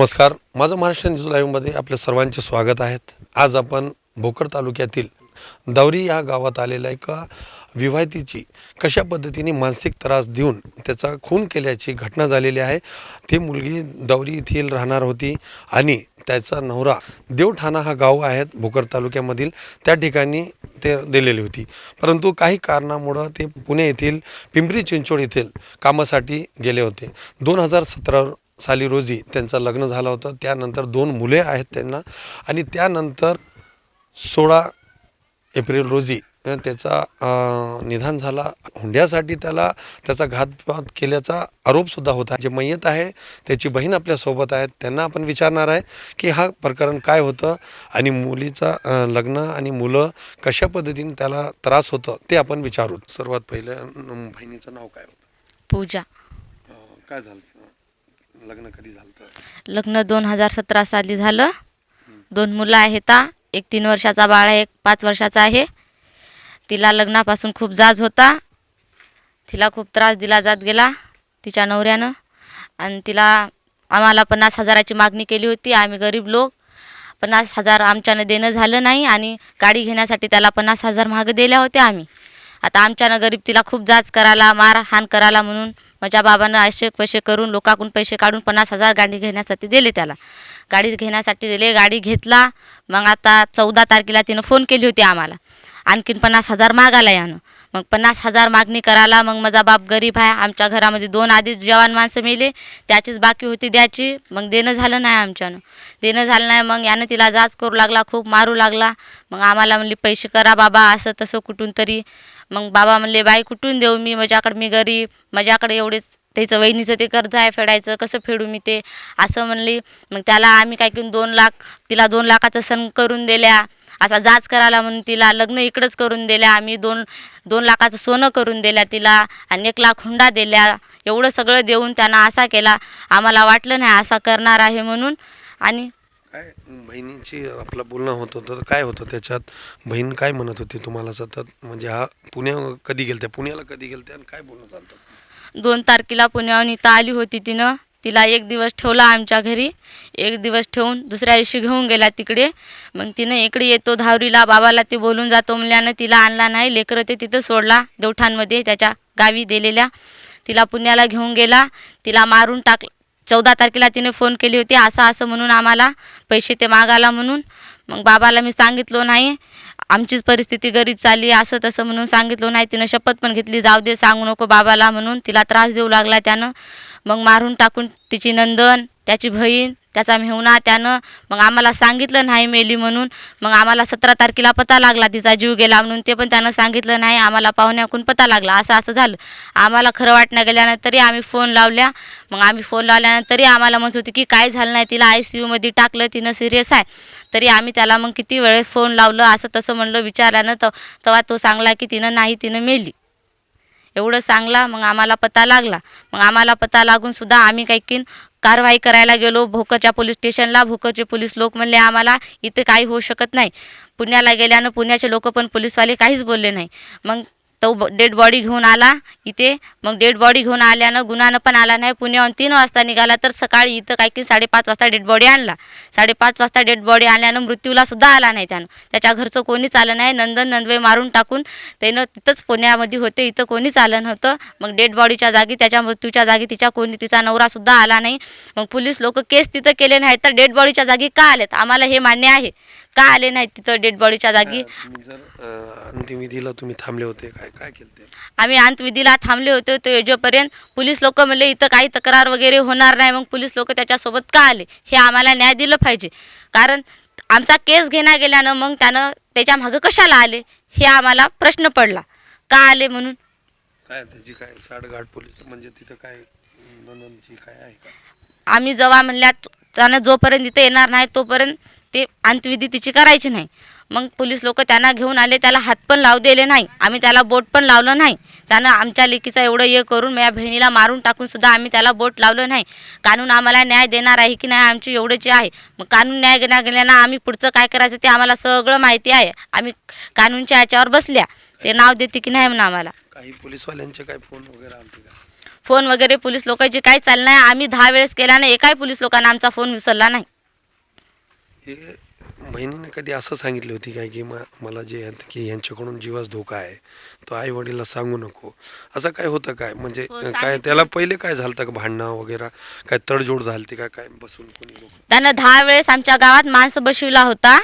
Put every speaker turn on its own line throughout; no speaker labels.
नमस्कार. माझं महाराष्ट्र न्यूज लाईव्हमध्ये आपल्या सर्वांचे स्वागत आहेत आज आपण भोकर तालुक्यातील दौरी या गावात आलेल्या एका विवाहितीची कशा पद्धतीने मानसिक त्रास देऊन त्याचा खून केल्याची घटना झालेली आहे. ती मुलगी दौरी येथील राहणार होती आणि त्याचा नवरा देवठाणा हा गाव आहे भोकर तालुक्यामधील. त्या ठिकाणी ते दिलेली होती. परंतु काही कारणामुळं ते पुणे येथील पिंपरी चिंचवड येथील कामासाठी गेले होते. दोन हजार सतरा साली रोजी त्यांचं लग्न झालं होतं. त्यानंतर दोन मुले आहेत त्यांना. आणि त्यानंतर सोळा एप्रिल रोजी त्याचा निधन झाला. हुंड्यासाठी त्याला त्याचा घातपात केल्याचा आरोपसुद्धा होता जे मयत आहे त्याची बहीण आपल्यासोबत आहेत. त्यांना आपण विचारणार आहे की हा प्रकरण काय होतं आणि मुलीचं लग्न आणि मुलं कशा पद्धतीने त्याला त्रास होतं ते आपण विचारू. सर्वात पहिलं बहिणीचं नाव काय होतं?
पूजा.
काय झालं? लग्न कधी झालं
लग्न दोन हजार सतरा साली झालं. दोन मुलं आहेत आ. एक तीन वर्षाचा बाळ आहे एक पाच वर्षाचा आहे. तिला लग्नापासून खूप जाज होता. तिला खूप त्रास दिला जात गेला तिच्या नवऱ्यानं. आणि तिला आम्हाला पन्नास हजाराची मागणी केली होती आम्ही गरीब लोक. पन्नास हजार आमच्यानं देणं झालं नाही आणि गाडी घेण्यासाठी त्याला पन्नास हजार मागं दिल्या होत्या आम्ही. आता आमच्यानं गरीब तिला खूप जाच करायला मारहाण करायला म्हणून माझ्या बाबानं असे पैसे करून लोकांकडून पैसे काढून पन्नास हजार गाडी घेण्यासाठी दिले त्याला. गाडी घेण्यासाठी दिले गाडी घेतला. मग आता चौदा तारखेला तिनं फोन केली होती आम्हाला. आणखीन पन्नास हजार मागायला यानं. मग पन्नास हजार मागणी करायला मग माझा बाप गरीब आहे. आमच्या घरामध्ये दोन आधी जवान माणसं मिले. त्याचीच बाकी होती द्यायची. मग देणं झालं नाही आमच्यानं. देणं झालं नाही. मग यानं तिला जाच करू लागला खूप मारू लागला. मग आम्हाला म्हणली पैसे करा बाबा असं तसं कुठून तरी मग बाबा म्हणले बाई कुठून देऊ मी? माझ्याकडे मी गरीब. माझ्याकडे एवढेच त्याचं वहिनीचं ते कर्ज आहे फेडायचं. कसं फेडू मी ते? असं म्हणली. मग त्याला आम्ही काय करून दोन लाख तिला दोन लाखाचं सण करून दिल्या. असा जाच करायला म्हणून तिला लग्न इकडंच करून दिल्या. आम्ही दोन दोन लाखाचं सोनं करून दिल्या तिला आणि एक लाख हुंडा दिल्या. एवढं सगळं देऊन त्यांना असा केला. आम्हाला वाटलं नाही असा करणार आहे म्हणून. आणि
काय? बहिणीची आपलं बोलणं होत होतं तर काय होतं त्याच्यात? बहीण काय म्हणत होती तुम्हाला सतत? म्हणजे हा पुण्या कधी गेलते पुण्याला कधी गेलते आणि काय बोलणं चालतं
दोन तारखेला पुण्याहून इथं आली होती तिनं. तिला एक दिवस ठेवला आमच्या घरी. एक दिवस ठेवून दुसऱ्या दिवशी घेऊन गेला तिकडे. मग तिनं इकडे येतो धावरीला बाबाला ते बोलून जातो म्हणल्यानं तिला आणला नाही. लेकरं ते तिथं सोडला देवठांमध्ये त्याच्या गावी दिलेल्या. तिला पुण्याला घेऊन गेला. तिला मारून टाक चौदा तारखेला तिने फोन केली होती असं असं म्हणून आम्हाला पैसे ते मागायला म्हणून. मग बाबाला मी सांगितलो नाही आमचीच परिस्थिती गरीब चालली असं तसं म्हणून सांगितलं नाही. तिनं शपथ पण घेतली जाऊ दे सांगू नको बाबाला म्हणून. तिला त्रास देऊ लागला त्यानं. मग मारून टाकून तिची नंदन त्याची बहीण त्याचा मेहुणा त्यानं मग आम्हाला सांगितलं नाही मेली म्हणून. मग आम्हाला सतरा तारखेला पता लागला तिचा जीव गेला म्हणून. ते पण त्यानं सांगितलं नाही आम्हाला पाहुण्याकून पता लागला. असं असं झालं. आम्हाला खरं वाटणं गेल्यानंतरही आम्ही फोन लावल्या. मग आम्ही फोन लावल्यानंतरही आम्हाला म्हणत होती की काय झालं नाही तिला आय सी यूमध्ये टाकलं तिनं सिरियस आहे. तरी आम्ही त्याला मग किती वेळेस फोन लावलं असं तसं म्हणलं विचारल्यानं तर तेव्हा तो सांगला की तिनं नाही तिनं मेली. एवढं सांगला मग आम्हाला पता लागला. मग आम्हाला पता लागून सुद्धा आम्ही काही की कारवाई करायला गेलो. भोकरच्या पोलीस स्टेशनला. भोकरचे पोलीस लोक म्हणले आम्हाला इथे काही होऊ शकत नाही. पुण्याला गेल्यानं पुण्याचे लोक पण पोलीसवाले काहीच बोलले नाही. मग तो डेड बॉडी घेऊन आला इथे. मग डेड बॉडी घेऊन आल्यानं गुन्हानं पण आला नाही. पुण्याहून तीन वाजता निघाला तर सकाळी इथं काही की साडेपाच वाजता डेड बॉडी आणला. साडेपाच वाजता डेड बॉडी आणल्यानं मृत्यूला सुद्धा आला नाही त्यानं. त्याच्या घरचं कोणीच आलं नाही. नंदन नंदवे मारून टाकून त्यानं तिथंच पुण्यामध्ये होते. इथं कोणीच आलं नव्हतं. मग डेड बॉडीच्या जागी त्याच्या मृत्यूच्या जागी तिच्या कोणी तिचा नवरासुद्धा आला नाही. मग पोलीस लोक केस तिथं केले नाही तर डेड बॉडीच्या जागी का आलेत? आम्हाला हे मान्य आहे. का आले नाहीत तिथं डेड बॉडीच्या जागी?
तुम्ही जर अं, अंत्यविधीला तुम्ही थांबले होते काय काय केलं ते?
आम्ही अंतविधीला थांबले होते तो योजोपर्यंत पोलीस लोक म्हणले इथं काही तक्रार वगैरे होणार नाही. मग पोलीस लोक त्याच्यासोबत का आले? हे आम्हाला न्याय दिलं पाहिजे. कारण आमचा केस घेण्या गेल्यानं मग त्यानं त्याच्या मागं कशाला आले? हे आम्हाला प्रश्न पडला. का आले म्हणून?
काय त्याची काय पोलीस म्हणजे तिथं काय नंदनची काय आहे का?
आम्ही जेव्हा म्हणल्या त्यानं जोपर्यंत इथं येणार नाही तोपर्यंत ते अंत्यविधी तिची करायची नाही. मग पोलीस लोक त्यांना घेऊन आले त्याला हात पण लावू दिले नाही. आम्ही त्याला बोट पण लावलं नाही. त्यानं आमच्या लेकीचा एवढं हे करून माझ्या बहिणीला मारून टाकून सुद्धा आम्ही त्याला बोट लावलं नाही. कानून आम्हाला न्याय देणार आहे की नाही आमची एवढंच आहे. मग कानून न्याय घेण्या गेल्यानं आम्ही पुढचं काय करायचं ते आम्हाला सगळं माहिती आहे. आम्ही कानूनच्या याच्यावर बसल्या. ते नाव देते की नाही म्हणून आम्हाला.
काही पोलीसवाल्यांचे काय फोन वगैरे आलते का?
फोन वगैरे पोलीस लोकांचे काही चाललं नाही. आम्ही दहा वेळेस केला नाही. एकाही पोलीस लोकांना आमचा फोन विसरला नाही.
हे बहिणीने कधी असं सांगितली होती काय की म- मला जे की यांच्याकडून जीवास धोका आहे तो आई वडीलला सांगू नको. असं काय होतं काय? म्हणजे
हो,
काय
सांगितलं.
त्याला पहिले काय झालं का भांडणं वगैरे? काय तडजोड झालती का? काय बसून कोणी लोक?
त्यानं दहा वेळेस आमच्या गावात माणसं बसविला होता.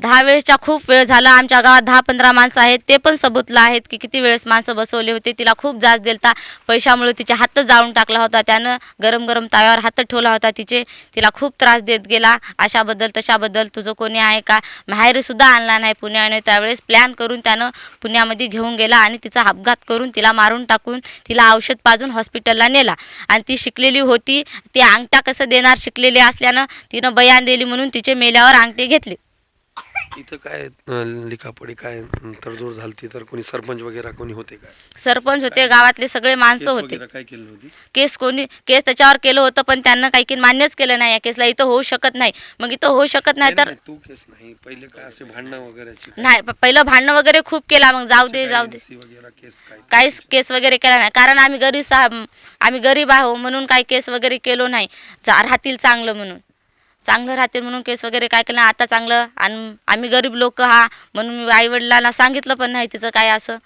दहा वेळेसच्या खूप वेळ झाला. आमच्या गावात दहा पंधरा माणसं आहेत. ते पण सबूतला आहेत की किती वेळेस माणसं बसवले होते. तिला खूप जाच दिलता. पैशामुळे तिचे हात जाळून टाकला होता. त्यानं गरम गरम ताव्यावर हात ठेवला होता. तिचे तिला खूप त्रास देत गेला. अशाबद्दल तशाबद्दल तुझं कोणी आहे का? माहेरसुद्धा आणला नाही पुण्याने. त्यावेळेस प्लॅन करून त्यानं पुण्यामध्ये घेऊन गेला आणि तिचा अपघात करून तिला मारून टाकून तिला औषध पाजून हॉस्पिटलला नेला. आणि ती शिकलेली होती. ती अंगठा कसं देणार? शिकलेली असल्यानं तिनं बयान दिली म्हणून तिचे मेल्यावर अंगठे घेतले.
इथं काय अं, लिखापडी काय तडजोड झालती तर कोणी सरपंच वगैरे कोणी होते काय
सरपंच होते गावातले सगळे माणसं
केस
होते.
वगैरे काय केलं होती
केस कोणी केस त्याच्यावर केलं होतं पण त्यांना काही की मान्यच केलं नाही या केसला. इथं होऊ शकत नाही. मग इथं होऊ शकत नाही तर
नाही, तू केस नाही. पहिले काय असे भांडणं वगैरेची काय?
नाही प- पहिलं भांडणं वगैरे खूप केला मग जाऊ दे जाऊ दे.
NC वगैरे केस काय
काहीच केस वगैरे केला नाही. कारण आम्ही गरीब आम्ही गरीब आहो म्हणून काही केस वगैरे केलो नाही. जा राहतील चांगलं म्हणून. चांगलं राहतील म्हणून केस वगैरे काय केलं. आता चांगलं. आणि आम्ही गरीब लोक हा म्हणून मी आईवडिलांना सांगितलं पण नाही तिचं काय असं.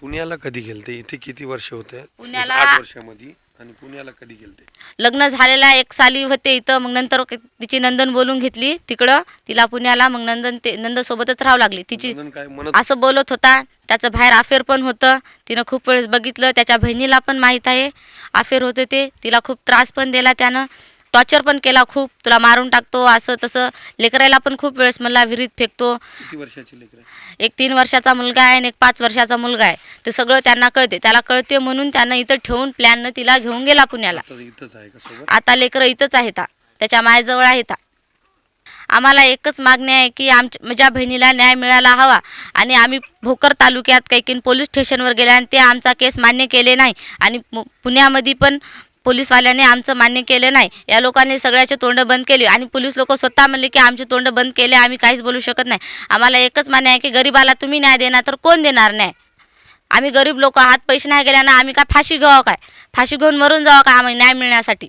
पुण्याला कधी गेलते? इथे किती वर्ष होते?
पुण्याला-
आठ वर्षामध्ये. आणि पुण्याला कधी गेलते?
लग्न झालेला एक साली होते इथं मग नंतर तिची नंदन बोलून घेतली तिकडं. तिला पुण्याला मग नंदन ते नंदनसोबतच राहावं लागली. तिची
नंदन काय म्हणत
असं बोलत होता. त्याचं बाहेर अफेअर पण होतं. तिनं खूप वेळेस बघितलं. त्याच्या बहिणीला पण माहीत आहे. अफेअर होते ते. तिला खूप त्रास पण दिला त्यानं. टॉर्चर पण केला खूप. तुला मारून टाकतो असं तसं. लेकरायला पण खूप वेळेस मला विहिरीत फेकतो.
किती वर्षाची लेकर
एक तीन वर्षाचा मुलगा आहे आणि एक पाच वर्षाचा मुलगा आहे. ते सगळं त्यांना कळते. त्याला कळते म्हणून त्यांना इथं ठेवून प्लॅननं तिला घेऊन गेला पुण्याला.
आता इथंच आहे का सोबत?
आता लेकरं इथंच आहेत. हा. त्याच्या मायजवळ आहेत. आम्हाला एकच मागणी आहे की आमच्या माझ्या बहिणीला न्याय मिळायला हवा. आणि आम्ही भोकर तालुक्यात काही पोलीस स्टेशनवर गेले आणि ते आमचा केस मान्य केले नाही. आणि पुण्यामध्ये पण पोलीसवाल्याने आमचं मान्य केलं नाही. या लोकांनी सगळ्याचे तोंड बंद केली आणि पोलीस लोक स्वतः म्हणले की आमचे तोंड बंद केले आम्ही काहीच बोलू शकत नाही. आम्हाला एकच मान्य आहे की गरीबाला तुम्ही न्याय देणार तर कोण देणार न्याय आम्ही गरीब लोक हात पैसे नाही गेल्यानं आम्ही काय फाशी घ्यावं काय? फाशी घेऊन मरून जावं का आम्ही न्याय मिळण्यासाठी?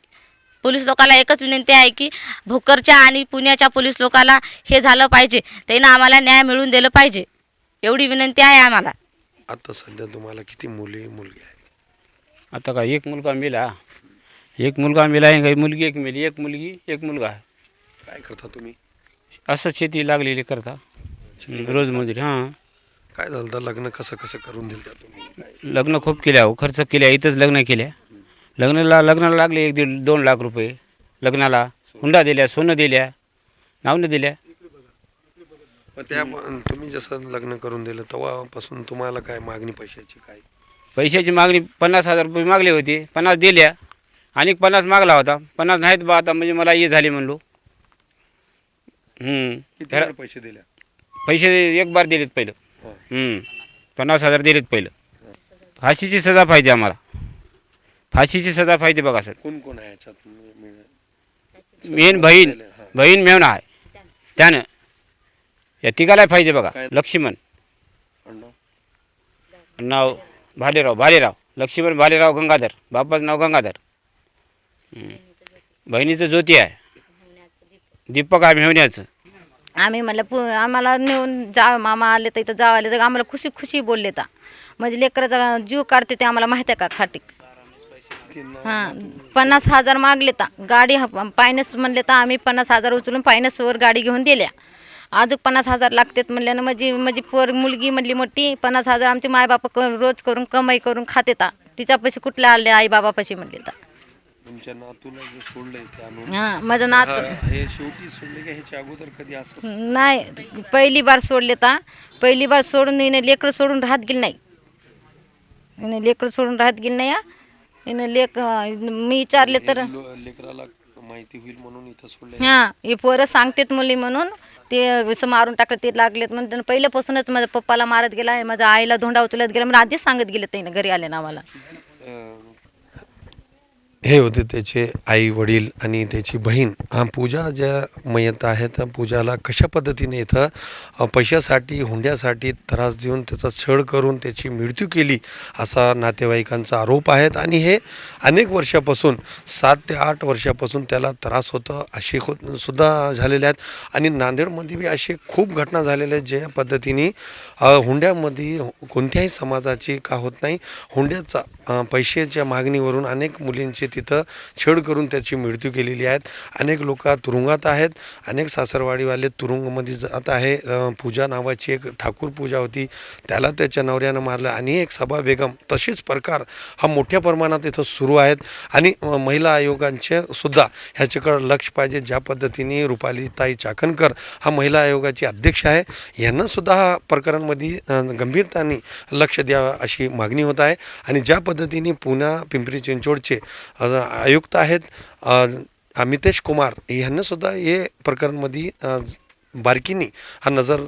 पोलीस लोकांना एकच विनंती आहे की भोकरच्या आणि पुण्याच्या पोलीस लोकांना हे झालं पाहिजे. त्यांना आम्हाला न्याय मिळवून दिलं पाहिजे. एवढी विनंती आहे आम्हाला.
आता सध्या तुम्हाला किती मुली मुलगी आहेत?
आता का एक मुलगा मेला. एक मुलगा मेला आहे काही मुलगी एक मेली एक मुलगी एक मुलगा. आहे
काय करता तुम्ही?
असं शेती लागलेली करता. रोज मजुरी हां.
काय झालं तर लग्न कसं कसं करून दिलं तुम्ही? काय?
लग्न खूप केल्या हो खर्च केल्या इथंच लग्न केल्या. लग्नाला लग्नाला लागले एक दीड दोन लाख रुपये लग्नाला. हुंडा दिल्या सोनं दिल्या नावनं दिल्या.
मग त्या तुम्ही जसं लग्न करून दिलं तेव्हापासून तुम्हाला काय मागणी पैशाची काय?
पैशाची मागणी पन्नास हजार रुपये मागले होते पन्नास दिल्या. आणि पन्नास मागला होता पन्नास नाहीत बा आता म्हणजे मला हे झाले म्हणलो हम्म.
किती
त्याला-
वेळ पैसे दिल्या
पैसे एक बार दिलेत पहिलं
हो.
हम्म. पन्नास हजार दिलेत पहिलं फाशीची सजा पाहिजे आम्हाला फाशीची सजा पाहिजे बघा सर
कोण कोण आहे याच्यात मी- मी-
मेन बहीण
हा.
बहीण मेवणा आहे त्यानं या तिघाला पाहिजे बघा
काय?
लक्ष्मण
अण्णा?
नाव भालेराव भालेराव लक्ष्मण भालेराव गंगाधर बापाचं नाव गंगाधर. बहिणीचं ज्योती आहे? दीपक आहे मेवण्याचं
आम्ही म्हटलं पु आम्हाला नेऊन जा मामा आले तर इथं जाव आले तर आम्हाला खुशी खुशी बोलले तर म्हणजे लेकराचा जीव काढते ते आम्हाला माहिती आहे का खाटीक? हां पन्नास हजार मागले तर गाडी पायनस म्हणले तर आम्ही पन्नास हजार उचलून पायनसवर गाडी घेऊन दिल्या. अजून पन्नास हजार लागतात म्हणल्यानं माझी म्हणजे, म्हणजे पोर मुलगी म्हणली मोठी पन्नास हजार आमचे मायबाप रोज करून कमाई करून खाते तिच्यापाशी कुठले आले आई बाबापाशी म्हणले तर
तुमच्या नातूला जे सोडलंय ते आणून.
हां माझं नात
हा, हे शेवटी सोडले का ह्याच्या अगोदर कधी असं?
नाही पहिली बार सोडले ता. पहिली बार सोडून हिने लेकरं सोडून राहत गेली नाही. हिने लेकरं सोडून राहत गेली नाही हा. हिने लेक मी विचारले तर
हे लो- लेकराला माहिती होईल म्हणून इथं सोडले.
हां हे पोरं सांगतेत मुली म्हणून. ते असं मारून टाकलं ते लागलेत म्हणून. त्यानं पहिल्यापासूनच माझ्या पप्पाला मारत गेला माझ्या आईला धोंडा उचलत गेला मला आधीच सांगत गेले त्याने घरी आले ना आम्हाला
हे होते त्याचे आई वडील आणि त्याची बहीण. हा पूजा ज्या मयत आहेत त्या पूजाला कशा पद्धतीने इथं पैशासाठी हुंड्यासाठी त्रास देऊन त्याचा छळ करून त्याची मृत्यू केली असा नातेवाईकांचा आरोप आहेत आणि हे अनेक वर्षापासून सात ते आठ वर्षापासून त्याला त्रास होतं असे होत सुद्धा झालेले आहेत. आणि नांदेडमध्ये बी असे खूप घटना झालेल्या आहेत ज्या पद्धतीने हुंड्यामध्ये कोणत्याही समाजाची का होत नाही. हुंड्याचा पैशाच्या मागणीवरून अनेक मुलींची तिथं छेड करून त्याची मृत्यू केलेली आहेत. अनेक लोक तुरुंगात आहेत. अनेक सासरवाडीवाले तुरुंगमध्ये जात आहे. पूजा नावाची एक ठाकूर पूजा होती. त्याला त्याच्या नवऱ्यानं मारलं आणि एक सभा बेगम तसेच प्रकार हा मोठ्या प्रमाणात इथं सुरू आहेत. आणि महिला आयोगांचे सुद्धा ह्याच्याकडं लक्ष पाहिजे. ज्या पद्धतीने रुपालीताई चाकणकर हा महिला आयोगाची अध्यक्ष आहे. यांनासुद्धा हा प्रकरणमध्ये गंभीरताने लक्ष द्यावं अशी मागणी होत आहे. आणि ज्या पद्धतीने पुण्या पिंपरी चिंचवडचे आयुक्त आहेत अमितेश कुमार यांनासुद्धा हे प्रकरणमध्ये बारकीनी हा नजर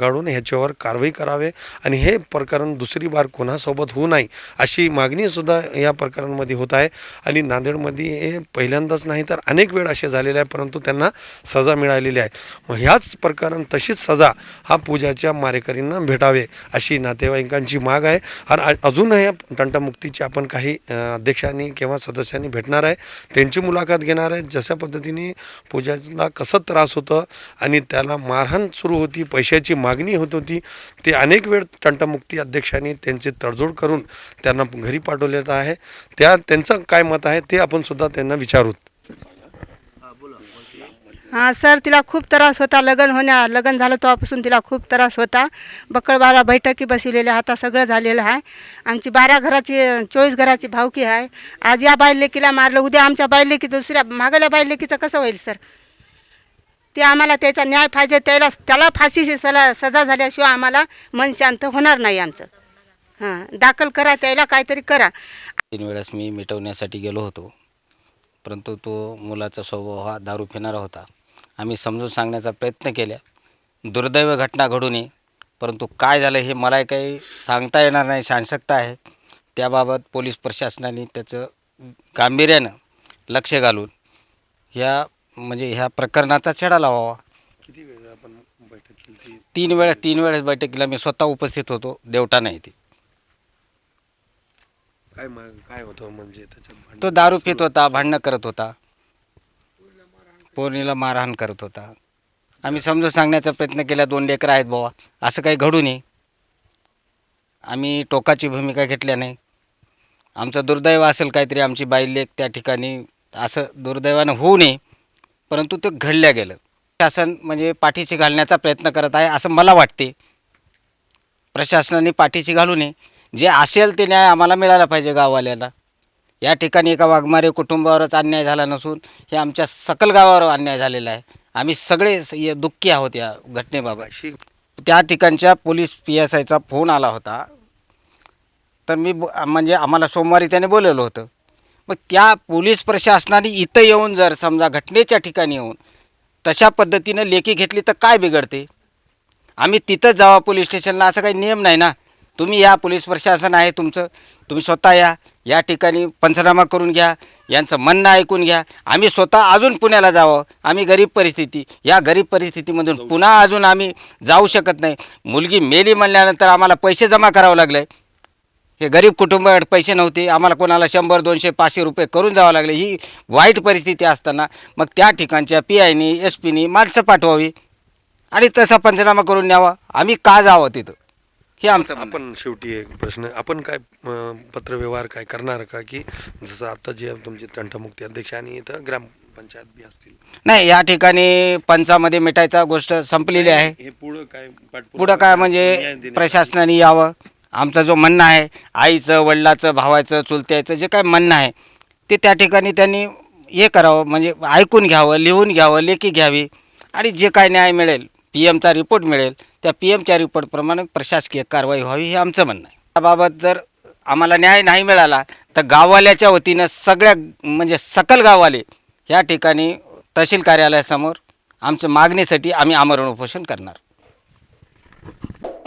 गाडून ह्याच्यावर कारवाई करावे आणि हे प्रकरण दुसरी बार कोणासोबत होऊ नये अशी मागणीसुद्धा या प्रकरणामध्ये होत आहे. आणि नांदेडमध्ये हे पहिल्यांदाच नाही तर अनेक वेळ असे झालेले आहे परंतु त्यांना सजा मिळालेली आहे. मग ह्याच प्रकरण तशीच सजा हा पूजाच्या मारेकरींना भेटावे अशी नातेवाईकांची माग आहे. आणि अजूनही तंटमुक्तीची आपण काही अध्यक्षांनी किंवा सदस्यांनी भेटणार आहे. त्यांची मुलाखत घेणार आहे. जशा पद्धतीने पूजाला कसं त्रास होतं आणि त्याला मारहाण सुरू होती पैशाची मागणी होत होती. ते अनेक वेळ तंटामुक्ती अध्यक्षांनी त्यांची तडजोड करून त्यांना घरी पाठवलेलं आहे. त्या त्यांचं काय मत आहे ते आपण सुद्धा त्यांना विचारूत
हां सर तिला खूप त्रास होता. लग्न होण्या लग्न झालं तेव्हापासून तिला खूप त्रास होता. बकळबारा बैठकी बसवलेल्या आता सगळं झालेलं आहे. आमची बारा घराची चोवीस घराची भावकी आहे. आज या बायलेकीला मारलं उद्या आमच्या बाईलेकीचं दुसऱ्या मागल्या बाईलेकीचं कसं होईल सर? ते आम्हाला त्याचा न्याय पाहिजे त्याला त्याला फाशीची सला सजा झाल्याशिवाय आम्हाला मन शांत होणार नाही आमचं. हां दाखल करा त्याला काहीतरी करा.
तीन वेळेस मी मिटवण्यासाठी गेलो होतो परंतु तो मुलाचा स्वभाव हा दारू पिणारा होता. आम्ही समजून सांगण्याचा प्रयत्न केला. दुर्दैव घटना घडू नये परंतु काय झालं हे मला काही सांगता येणार नाही शांशकता आहे. त्याबाबत पोलीस प्रशासनाने त्याचं गांभीर्यानं लक्ष घालून ह्या म्हणजे ह्या प्रकरणाचा छडा लावावा.
किती वेळ आपण बैठक केली
तीन वेळेस तीन वेळेस बैठकीला मी स्वतः उपस्थित होतो देवटा नाही ती.
काय काय होतं म्हणजे त्याच्यात
तो दारू पित होता? भांडणं करत होता. पोरणीला मारहाण करत होता. आम्ही समजून सांगण्याचा प्रयत्न केला दोन लेकरं आहेत बाबा असं काही घडू नये. आम्ही टोकाची भूमिका घेतल्या नाही. आमचं दुर्दैव असेल काहीतरी आमची बाई लेक त्या ठिकाणी असं दुर्दैवानं होऊ नये. परंतु ते घडल्या गेलं. शासन म्हणजे पाठीशी घालण्याचा प्रयत्न करत आहे असं मला वाटते. प्रशासनाने पाठीशी घालू नये. जे असेल ते न्याय आम्हाला मिळाला पाहिजे गाववाल्याला. या ठिकाणी एका वाघमारे कुटुंबावरच अन्याय झाला नसून हे आमच्या सकल गावावर अन्याय झालेला आहे. आम्ही सगळे दुःखी आहोत या घटनेबाबत. त्या ठिकाणच्या पोलीस पी एस आयचा फोन आला होता. तर मी ब- म्हणजे आम्हाला सोमवारी त्याने बोलवलं होतं. मग त्या पोलीस प्रशासनाने इथं येऊन जर समजा घटनेच्या ठिकाणी येऊन तशा पद्धतीनं लेखी घेतली तर काय बिघडते? आम्ही तिथंच जावा पोलीस स्टेशनला असं काही नियम नाही ना? तुम्ही या पोलीस प्रशासन आहे तुमचं तुम्ही स्वतः या या ठिकाणी पंचनामा करून घ्या यांचं म्हणणं ऐकून घ्या. आम्ही स्वतः अजून पुण्याला जावं आम्ही गरीब परिस्थिती या गरीब परिस्थितीमधून पुन्हा अजून आम्ही जाऊ शकत नाही. मुलगी मेली म्हणल्यानंतर आम्हाला पैसे जमा करावं लागले. हे गरीब कुटुंबाकडे पैसे नव्हते. आम्हाला कोणाला शंभर दोनशे पाचशे रुपये करून जावं लागले. ही वाईट परिस्थिती असताना मग त्या ठिकाणच्या पी आयनी एस पीनी माणसं पाठवावी आणि तसा पंचनामा करून न्यावा. आम्ही का जावं तिथं? हे आमचं.
आपण शेवटी एक प्रश्न आपण काय पत्रव्यवहार काय करणार का की जसं आता जे तुमचे तंटमुक्ती अध्यक्ष आणि इथं ग्रामपंचायत बी असतील?
नाही या ठिकाणी पंचामध्ये मिटायचा गोष्ट संपलेली आहे.
हे पुढं काय
पुढं काय म्हणजे? प्रशासनाने यावं. आमचा जो म्हणणं आहे आईचं वडिलाचं भावाचं चुलत्याचं जे काय म्हणणं आहे ते त्या ठिकाणी त्यांनी हे करावं म्हणजे ऐकून घ्यावं लिहून घ्यावं लेखी घ्यावी. आणि जे काय न्याय मिळेल पी एमचा रिपोर्ट मिळेल त्या पी एमच्या रिपोर्टप्रमाणे प्रशासकीय कारवाई व्हावी हे आमचं म्हणणं आहे. त्याबाबत जर आम्हाला न्याय नाही मिळाला तर गाववाल्याच्या वतीनं सगळ्या म्हणजे सकल गाववाले ह्या ठिकाणी तहसील कार्यालयासमोर आमच्या मागणीसाठी आम्ही आमरण उपोषण करणार.